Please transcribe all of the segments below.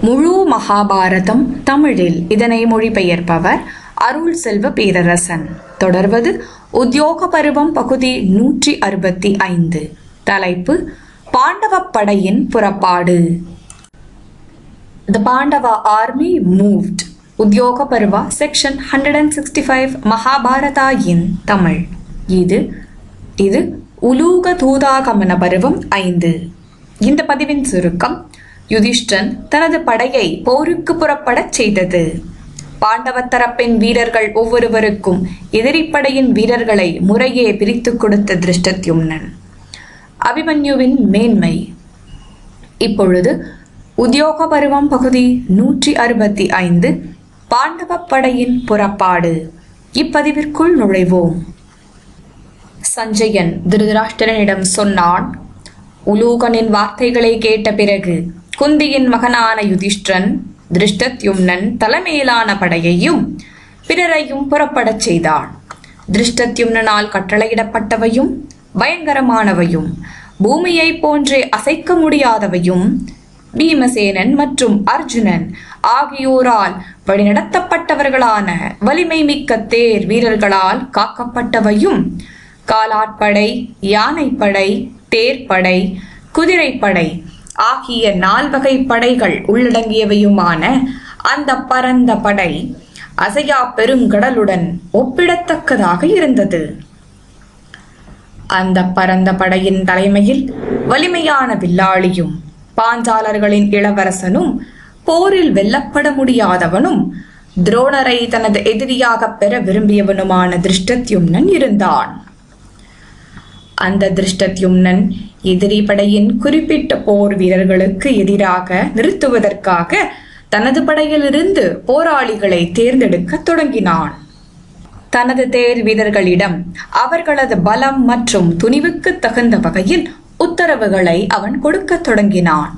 முழு மகாபாரதம் தமிழில். இதனை மொழிபெயர்ப்பவர் அருள் செல்வ பேரரசன். தொடர்வது உத்தியோக பருவம் பகுதி நூற்றி அறுபத்தி ஐந்து. தலைப்பு பாண்டவ படையின் புறப்பாடு. த Pandava army moved Udyoga Parva section hundred and sixty five Mahabharata in Tamil. இது இது உலூக தூதாகமன பருவம் ஐந்து. இந்த பதிவின் சுருக்கம் யுதிஷ்டன் தனது படையை போருக்கு புறப்படச் செய்தது. பாண்டவ தரப்பின் வீரர்கள் ஒவ்வொருவருக்கும் எதிரிப்படையின் வீரர்களை முறையே பிரித்துக் கொடுத்த திருஷ்டத்யும்னன். அபிமன்யுவின் மேன்மை. இப்பொழுது உத்தியோக பருவம் பகுதி நூற்றி அறுபத்தி ஐந்து பாண்டவ படையின் புறப்பாடு. இப்பதிவிற்குள் நுழைவோம். சஞ்சயன் திருதராஷ்டிரனிடம் சொன்னான் உலூகனின் வார்த்தைகளை கேட்ட பிறகு குந்தியின் மகனான யுதிஷ்டிரன் திருஷ்டத்யும்னன் தலைமையிலான படையையும் பிறரையும் புறப்படச் செய்தான் திருஷ்டத்யும்னனால் கட்டளையிடப்பட்டவையும் பயங்கரமானவையும் பூமியை போன்றே அசைக்க முடியாதவையும் பீமசேனன் மற்றும் அர்ஜுனன் ஆகியோரால் வழிநடத்தப்பட்டவர்களான வலிமை மிக்க தேர் வீரர்களால் காக்கப்பட்டவையும் காலாட்படை யானைப்படை தேர்ப்படை குதிரைப்படை ஆகிய நால்வகை படைகள் உள்ளடங்கியவையுமான அந்த பரந்த படை அசையா பெருங்கடலுடன் ஒப்பிடத்தக்கதாக இருந்தது. அந்த பரந்த படையின் தலைமையில் வலிமையான வில்லாளியும் பாஞ்சாலர்களின் இளவரசனும் போரில் வெல்லப்பட முடியாதவனும் துரோணரை தனது எதிரியாக பெற விரும்பியவனுமான திருஷ்டத்யும்னன் இருந்தான். அந்த திருஷ்டத்யும்னன் எதிரி படையின் குறிப்பிட்ட போர் வீரர்களுக்கு எதிராக நிறுத்துவதற்காக தனது படையிலிருந்து போராளிகளை தேர்ந்தெடுக்க தொடங்கினான். தனது தேர் வீரர்களிடம் அவர்களது பலம் மற்றும் துணிவுக்கு தகுந்த வகையில் உத்தரவுகளை அவன் கொடுக்க தொடங்கினான்.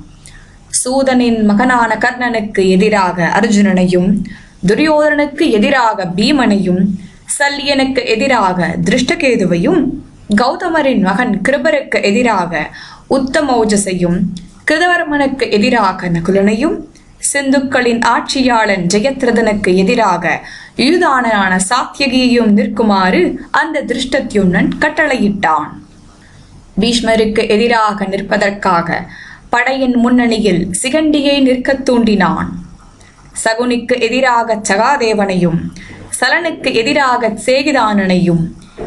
சூதனின் மகனான கர்ணனுக்கு எதிராக அர்ஜுனனையும் துரியோதனனுக்கு எதிராக பீமனையும் சல்யனுக்கு எதிராக திருஷ்டகேதுவையும் கௌதமரின் மகன் கிருபருக்கு எதிராக உத்தமௌஜசையும் கிருதவர்மனுக்கு எதிராக நகுலனையும் சிந்துக்களின் ஆட்சியாளன் ஜெயத்ரதனுக்கு எதிராக யூதானனான சாத்தியகியையும் நிற்குமாறு அந்த திருஷ்டத்யும்னன் கட்டளையிட்டான். பீஷ்மருக்கு எதிராக நிற்பதற்காக படையின் முன்னணியில் சிகண்டியை நிற்கத் தூண்டினான். சகுனிக்கு எதிராக சகாதேவனையும் சலனுக்கு எதிராக சேகிதானனையும்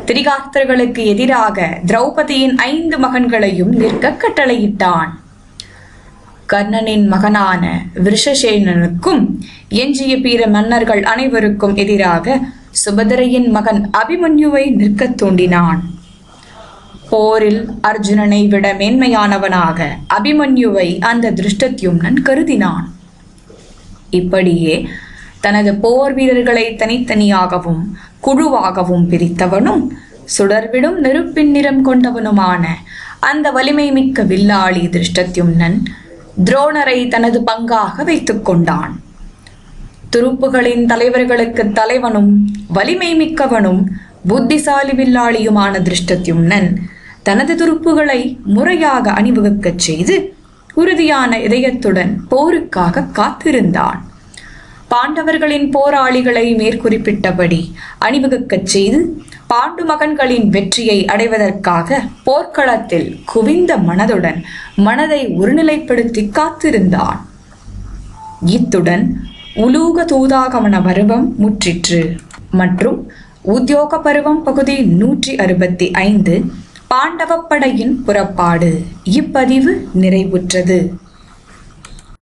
திரிகாஸ்தர்களுக்கு எதிராக திரௌபதியின் ஐந்து மகன்களையும் நிற்க கட்டளையிட்டான். கர்ணனின் மகனான விருஷசேனனுக்கும் எஞ்சிய பீர மன்னர்கள் அனைவருக்கும் எதிராக சுபதிரையின் மகன் அபிமன்யுவை நிற்கத் தூண்டினான். போரில் அர்ஜுனனை விட மேன்மையானவனாக அபிமன்யுவை அந்த திருஷ்டத்யும்னன் கருதினான். இப்படியே தனது போர் வீரர்களை தனித்தனியாகவும் குழுவாகவும் பிரித்தவனும் சுடர்விடும் நெருப்பின் நிறம் கொண்டவனுமான அந்த வலிமை மிக்க வில்லாளி திருஷ்டத்யும்னன் துரோணரை தனது பங்காக வைத்துக் கொண்டான் துருப்புகளின் தலைவர்களுக்கு தலைவனும் வலிமை மிக்கவனும் புத்திசாலி வில்லாளியுமான திருஷ்டத்யும்னன் தனது துருப்புகளை முறையாக அணிவகுக்கச் செய்து உறுதியான இதயத்துடன் போருக்காக காத்திருந்தான். பாண்டவர்களின் போராளிகளை மேற்குறிப்பிட்டபடி அணிவகுக்கச் செய்து பாண்டு மகன்களின் வெற்றியை அடைவதற்காக போர்க்களத்தில் குவிந்த மனதுடன் மனதை ஒருநிலைப்படுத்தி காத்திருந்தான். இத்துடன் உலூக தூதாகமன பருவம் முற்றிற்று. மற்றும் உத்தியோக பருவம் பகுதி நூற்றி அறுபத்தி ஐந்து பாண்டவப்படையின் புறப்பாடு இப்பதிவு நிறைவுற்றது.